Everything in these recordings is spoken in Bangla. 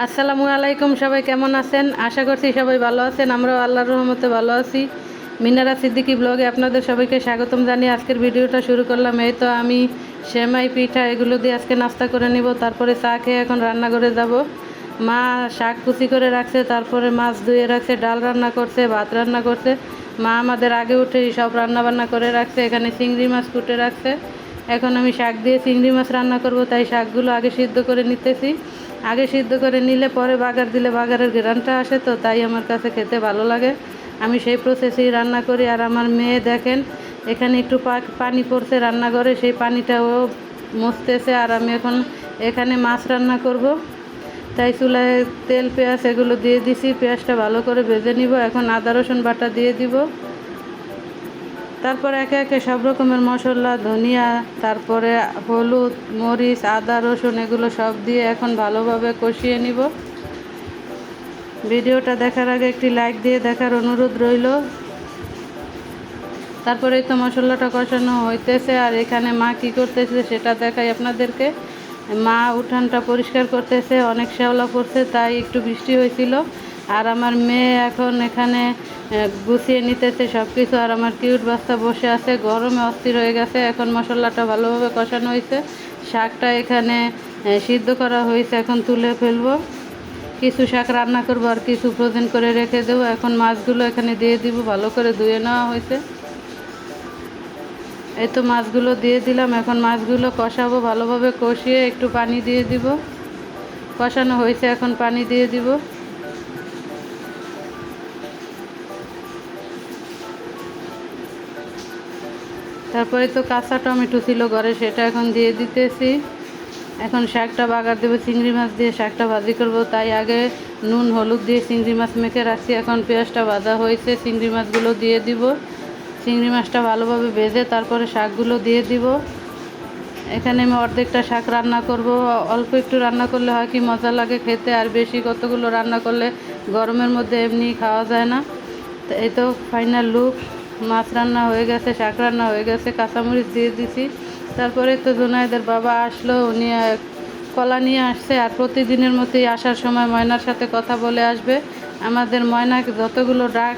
আসসালামু আলাইকুম, সবাই কেমন আছেন? আশা করছি সবাই ভালো আছেন, আমরাও আল্লাহর রহমতে ভালো আছি। মিনারা সিদ্দিকি ব্লগে আপনাদের সবাইকে স্বাগতম জানিয়ে আজকের ভিডিওটা শুরু করলাম। এই তো আমি সেমাই, পিঠা এগুলো দিয়ে আজকে নাস্তা করে নিব, তারপরে চা খেয়ে এখন রান্নাঘরে যাব। মা শাক কুচি করে রাখছে, তারপরে মাছ ধুয়ে রাখছে, ডাল রান্না করছে, ভাত রান্না করছে। মা আমাদের আগে উঠে সব রান্না বান্না করে রাখছে, এখানে চিংড়ি মাছ কুটে রাখছে। এখন আমি শাক দিয়ে চিংড়ি মাছ রান্না করব, তাই শাকগুলো আগে সিদ্ধ করে নিতেছি। আগে সিদ্ধ করে নিলে পরে বাগার দিলে বাগারের গ্রানটা আসে তো, তাই আমার কাছে খেতে ভালো লাগে। আমি সেই প্রসেসেই রান্না করি আর আমার মেয়ে দেখেন, এখানে একটু পানি পড়ছে রান্নাঘরে, সেই পানিটাও মুছতেছে আর আমি এখন এখানে মাছ রান্না করব। তাই চুলায় তেল, পেঁয়াজ এগুলো দিয়ে দিছি, পেঁয়াজটা ভালো করে ভেজে নিব। এখন আদা, রসুন বাটা দিয়ে দিব। তারপর একে একে সব রকমের মশলা, ধনিয়া, তারপরে হলুদ, মরিচ, আদা, রসুন, এগুলো সব দিয়ে এখন ভালোভাবে কষিয়ে নিব। ভিডিওটা দেখার আগে একটি লাইক দিয়ে দেখার অনুরোধ রইল। তারপরে তো মশলাটা কষানো হইতেছে, আর এখানে মা কি করতেছে সেটা দেখাই আপনাদেরকে। মা উঠানটা পরিষ্কার করতেছে, অনেক শ্যাওলা পড়ছে, তাই একটু বৃষ্টি হয়েছিল আর আমার মেয়ে এখন এখানে গুছিয়ে নিতেছে সব কিছু আর আমার কিউট বাচ্চা বসে আছে, গরমে অস্থির হয়ে গেছে। এখন মশলাটা ভালোভাবে কষানো হয়েছে। শাকটা এখানে সিদ্ধ করা হয়েছে। এখন তুলে ফেলব। কিছু শাক রান্না করব আর কিছু ফ্রোজেন করে রেখে দেবো। এখন মাছগুলো এখানে দিয়ে দিব। ভালো করে ধুয়ে নেওয়া হয়েছে। এই তো মাছগুলো দিয়ে দিলাম। এখন মাছগুলো কষাবো। ভালোভাবে কষিয়ে একটু পানি দিয়ে দিব। কষানো হয়েছে। এখন পানি দিয়ে দিব। তারপরে তো কাঁচা টমেটো ছিল ঘরে, সেটা এখন দিয়ে দিতেছি। এখন শাকটা বাগার দেবো, চিংড়ি মাছ দিয়ে শাকটা ভাজি করব। তাই আগে নুন, হলুদ দিয়ে চিংড়ি মাছ মেখে রাখছি। এখন পেঁয়াজটা ভাজা হয়েছে, চিংড়ি মাছগুলো দিয়ে দিব। চিংড়ি মাছটা ভালোভাবে ভেজে তারপরে শাকগুলো দিয়ে দিব। এখানে আমি অর্ধেকটা শাক রান্না করব। অল্প একটু রান্না করলে হয় কি মজা লাগে খেতে, আর বেশি কতগুলো রান্না করলে গরমের মধ্যে এমনি খাওয়া যায় না। এই তো ফাইনাল লুক মাছ রান্না হয়ে গেছে, শাক রান্না হয়ে গেছে, কাঁচামরিচ দিয়ে দিছি। তারপরে তো জোনাইদের বাবা আসলো, উনি কলা নিয়ে আসছে আর প্রতিদিনের মতোই আসার সময় ময়নার সাথে কথা বলে আসবে। আমাদের ময়নাকে যতগুলো ডাক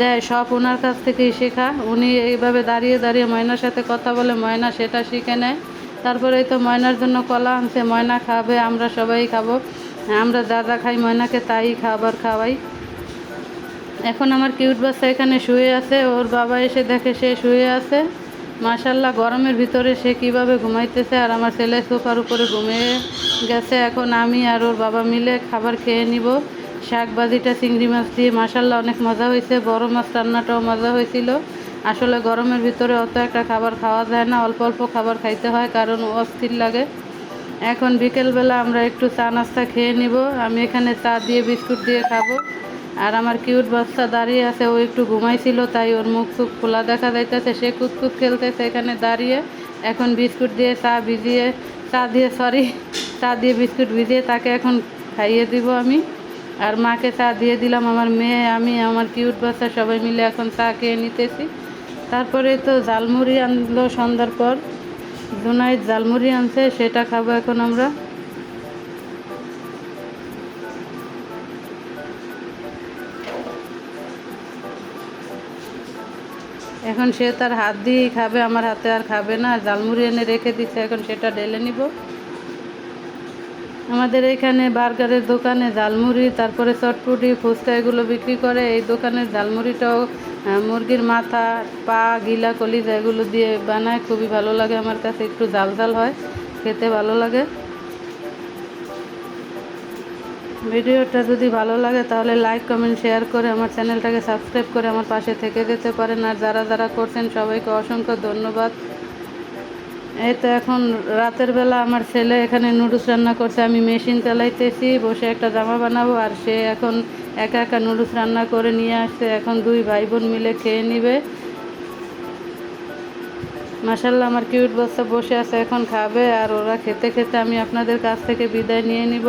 দেয়, সব ওনার কাছ থেকেই শেখা। উনি এইভাবে দাঁড়িয়ে দাঁড়িয়ে ময়নার সাথে কথা বলে, ময়না সেটা শিখে নেয়। তারপরে তো ময়নার জন্য কলা আনছে, ময়না খাবে, আমরা সবাই খাব। আমরা যা যা খাই ময়নাকে তাই খাবার খাওয়াই। এখন আমার কিউট বাচ্চা এখানে শুয়ে আছে, ওর বাবা এসে দেখে সে শুয়ে আছে। মাশাল্লাহ গরমের ভিতরে সে কীভাবে ঘুমাইতেছে, আর আমার ছেলে সোফার উপরে ঘুমিয়ে গেছে। এখন আমি আর ওর বাবা মিলে খাবার খেয়ে নিব। শাক ভাজিটা, চিংড়ি মাছ দিয়ে। মাশাল্লাহ অনেক মজা হয়েছে। বড় মাছ রান্নাটাও মজা হয়েছিল। আসলে গরমের ভিতরে অত একটা খাবার খাওয়া যায় না। অল্প অল্প খাবার খাইতে হয়, কারণ অস্থির লাগে। এখন বিকেলবেলা আমরা একটু চা নাস্তা খেয়ে নিব। আমি এখানে চা দিয়ে বিস্কুট দিয়ে খাব। আর আমার কিউট বাচ্চা দাঁড়িয়ে আছে, ও একটু ঘুমাইছিল, তাই ওর মুখ চুখ খোলা দেখা যাইতেছে। সে কুতকুত খেলতেছে এখানে দাঁড়িয়ে। এখন বিস্কুট দিয়ে চা ভিজিয়ে, চা দিয়ে সরি চা দিয়ে বিস্কুট ভিজিয়ে তাকে এখন খাইয়ে দিব আমি। আর মাকে চা দিয়ে দিলাম, আমার মেয়ে, আমি, আমার কিউট বাচ্চা সবাই মিলে এখন চা খেয়ে নিতেছি। তারপরে তো ঝালমুড়ি আনলো সন্ধ্যার পর। জোনাইদ ঝালমুড়ি আনছে, সেটা খাব এখন আমরা। এখন সে তার হাত দিয়েই খাবে আমার হাতে আর খাবে না। জালমুড়ি এনে রেখে দিচ্ছে এখন সেটা ঢেলে নিব। আমাদের এখানে বার্গারের দোকানে ঝালমুড়ি তারপরে চটপুটি ফুচকা এগুলো বিক্রি করে। এই দোকানের ঝালমুড়িটাও আহ, মুরগির মাথা পা গিলা কলিজা এগুলো দিয়ে বানায়। খুবই ভালো লাগে আমার কাছে একটু জাল জাল হয় খেতে ভালো লাগে। ভিডিওটা যদি ভালো লাগে তাহলে লাইক কমেন্ট শেয়ার করে আমার চ্যানেলটাকে সাবস্ক্রাইব করে আমার পাশে থেকে যেতে পারেন। আর যারা যারা করছেন সবাইকে অসংখ্য ধন্যবাদ। এই তো এখন রাতের বেলা আমার ছেলে এখানে নুডলস রান্না করছে। আমি মেশিন চালাইতেছি, বসে একটা জামা বানাবো আর সে এখন একা একা নুডলস রান্না করে নিয়ে আসছে। এখন দুই ভাই বোন মিলে খেয়ে নিবে। মাসাল্লাহ আমার কিউট বাচ্চা বসে আছে, এখন খাবে আর ওরা খেতে খেতে আমি আপনাদের কাছ থেকে বিদায় নিয়ে নিব।